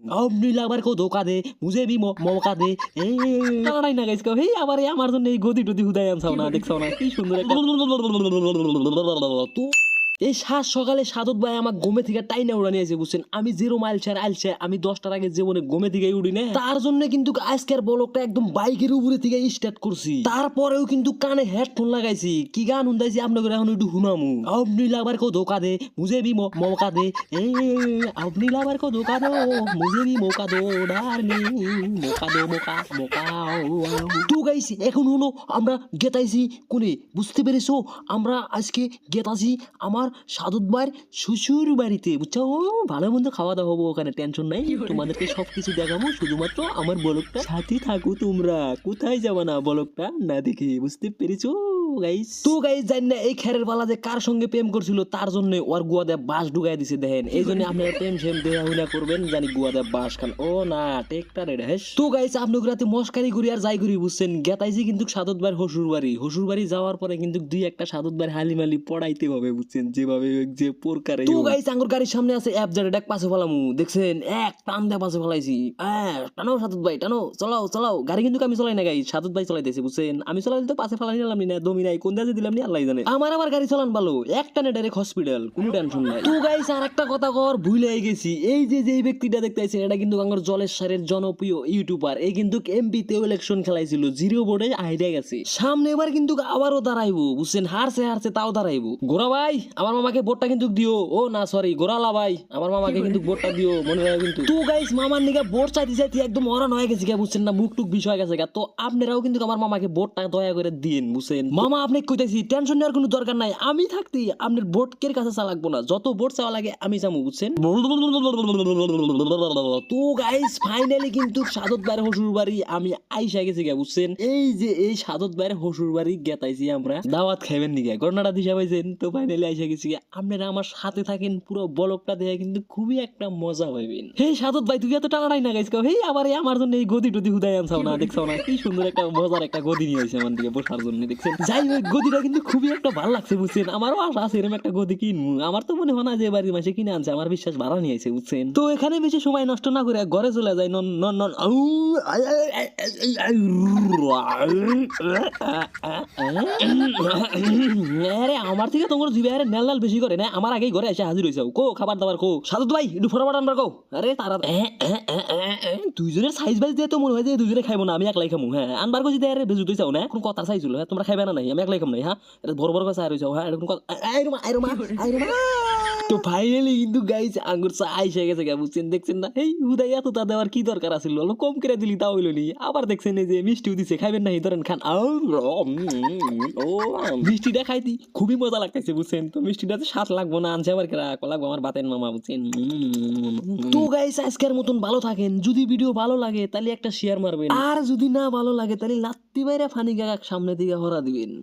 अब নীলা আবার কেউ ধোকা দে মুঝে বি মৌকা দে। এ টানাই না গাইস হেই, আবার আমার জন্য এই গদি টদি হুদাই আনছাও না দেখছাও না? কি সুন্দর একটা এই সাত সকালে সাদত ভাই আমার গোমে থেকে টাইনা উড়ানি আছে, বুঝছেন? আমি জিরো মাইল ছাড় আইলছে আমি দশটার আগে জীবনে গোমে থেকে উড়ি না তার জন্য কিন্তু আজকের বলকটা একদম বাইকের উপরে থেকে স্টার্ট করছি। তারপরেও কিন্তু কানে হেডফোন লাগাইছি। কি গান শুনতাইছি আপনাকে এখন একটু শুনামু। আপনি লাবার কো ধোকা দে, মুঝে বি মৌকা দে। এ, আপনি লাবার কো ধোকা দো, মুঝে বি মৌকা দো ডার্লিং মৌকা দো, মৌকা মৌকা তো গাইছি এখন শুনো আমরা গেতাইছি কোনে? বুঝতে পেরেছ? আমরা আজকে গেতাছি আমার ভাইয়ের শ্বশুর বাড়িতে। বুঝছ? ও ভালো মন্দ খাওয়া দাওয়া হব ওখানে টেনশন নাই। তোমাদেরকে সবকিছু দেখাবো শুধুমাত্র আমার বলকটা। সাথে থাকো তোমরা কোথায় যাবা না বলকটা? না দেখে বুঝতে পেরেছ? গাইস তো গাইস জানি না এই খেরের বালা যে কার সঙ্গে প্রেম করছিল তার জন্য ওর গুয়া দেব বাস ঢুকাই দিছে দেখেন। এই জন্য আপনারা প্রেম সেম দেয়া করবেন জানি বাস খান। ও না টেকটা রে তো গাইস আপনাকে রাতে মস্কারি করি আর যাই করি বুঝছেন? গেতাইছি কিন্তু সাদত ভাইয়ের হসুর বাড়ি হসুর বাড়ি যাওয়ার পরে কিন্তু দুই একটা সাদত ভাইয়ের হালিমালি পড়াইতে হবে বুঝছেন? যেভাবে যে পোরকারে তো গাইস আঙ্গুর গাড়ির সামনে আছে অ্যাপ জারে ডাক পাশে ফেলামু। দেখছেন? এক টান দিয়ে পাশে ফেলাইছি। হ্যাঁ টানো সাদত ভাই টানো। চলাও চলাও। গাড়ি কিন্তু আমি চলাই না গাই সাদত ভাই চলাইতেছে বুঝছেন? আমি চলাই তো পাশে ফেলাই নিলাম না দমি নাই কোন দাজে দিলাম নি? আল্লাহ জানে। আমার আবার গাড়ি চালান ভালো। এক টানে ডাইরেক্ট হসপিটাল কোনো টেনশন নাই। তো গাইস আর একটা কথা কর ভুলে গেছি। এই যে যে ব্যক্তিটা দেখতেছেন এটা কিন্তু আমার জলের সারের জনপ্রিয় ইউটিউবার এই কিন্তু এমপি তেও ইলেকশন খেলাইছিল জিরো বোর্ডে আইডিয়া গেছে। সামনে এবার কিন্তু আবারও দাঁড়াইবো বুঝছেন? হারছে হারছে তাও দাঁড়াইবো। গোরা ভাই আমার মামাকে ভোটটা কিন্তু দিও। ও না সরি গোরালা ভাই আমার মামাকে কিন্তু ভোটটা দিও মনে রাখো কিন্তু। তো গাইস মামার নিকে ভোট চাইতে চাইতে একদম অরান হয়ে গেছে বুঝছেন না? মুখ টুক বিষয় গেছে গা। তো আপনারাও কিন্তু আমার মামাকে ভোটটা দয়া করে দিন বুঝছেন? মামা আপনি কইতেছি টেনশন নেওয়ার কোনো দরকার নাই। আমি থাকতে আপনার ভোট কের কাছে চালাকবো না? যত ভোট চাওয়া লাগে, আমি যাব বুঝছেন? তো গাইস ফাইনালি কিন্তু সাদত বাইরে হসুর বাড়ি আমি আইসা গেছি গা, বুঝছেন? এই যে, এই সাদত বাইরে হসুর বাড়ি গেতাইছি আমরা, দাওয়াত খাইবেন নিগা ঘটনাটা দিশা পাইছেন? তো ফাইনালি আইসা গেছি। আপনারা আমার সাথে থাকেন, পুরো বলকটা দেখে কিন্তু খুবই একটা মজা পাইবেন। হে সাদত ভাই, তুই এত টানাটাই না গাইস হে আবার আমার জন্য এই গদি টদি হুদাই আনছাও না, দেখছাও না? কি সুন্দর একটা মজার একটা গদি নিয়ে আইছে আমার দিকে বসার জন্য, দেখছেন? যাই হোক গদিটা কিন্তু খুবই একটা ভালো লাগছে বুঝছেন আমারও আশা আছে এরকম একটা গদি কিনবো আমার তো মনে হয় না যে বাড়ির মাসে কিনে আনছে আমার বিশ্বাস ভাড়া নিয়ে আইছে বুঝছেন তো এখানে বেশি সময় নষ্ট না করে ঘরে চলে যায় নন নন নন আরে আমার থেকে তোমার জিবে আরে নেল বেশি করে না আমার আগেই ঘরে এসে হাজির হয়েছে কো খাবার দাবার কো সাধু ভাই একটু ফটাফট আনবার কো আরে তারা দুইজনের সাইজ বাইজ দিয়ে তো মনে হয় যে দুইজনে খাইবো না আমি একলাই খামু হ্যাঁ আনবার কো যদি আরে বেজু তুই চাও না কোন কথা চাইছিল হ্যাঁ তোমরা খাইবে না নাই আমি একলাই খাম নাই হ্যাঁ এটা বড় বড় কথা আর হ্যাঁ এরকম কথা আই রমা আই রমা আই রমা তো ফাইনালি কিন্তু গাইস আঙ্গুর চা আইসা গেছে গা, বুঝছেন? দেখছেন না? এই হুদাই এত তা দেওয়ার কি দরকার আছিল? অল্প কম করে দিলি তা হইল নি। আবার দেখছেন এই যে মিষ্টিও দিছে, খাইবেন না ধরেন খান। ও মিষ্টিটা খাইতি খুবই মজা লাগতেছে, বুঝছেন? তো মিষ্টিটাতে স্বাদ লাগবো না, আনছে আবার কেরা? লাগবো আমার বাতেন মামা, বুঝছেন? তো গাইস আজকের মতন ভালো থাকেন। যদি ভিডিও ভালো লাগে, তাহলে একটা শেয়ার মারবেন। আর যদি না ভালো লাগে, তাহলে লাত্তি বাইরে ফানি গাগাক সামনে দিকে হরা দিবেন।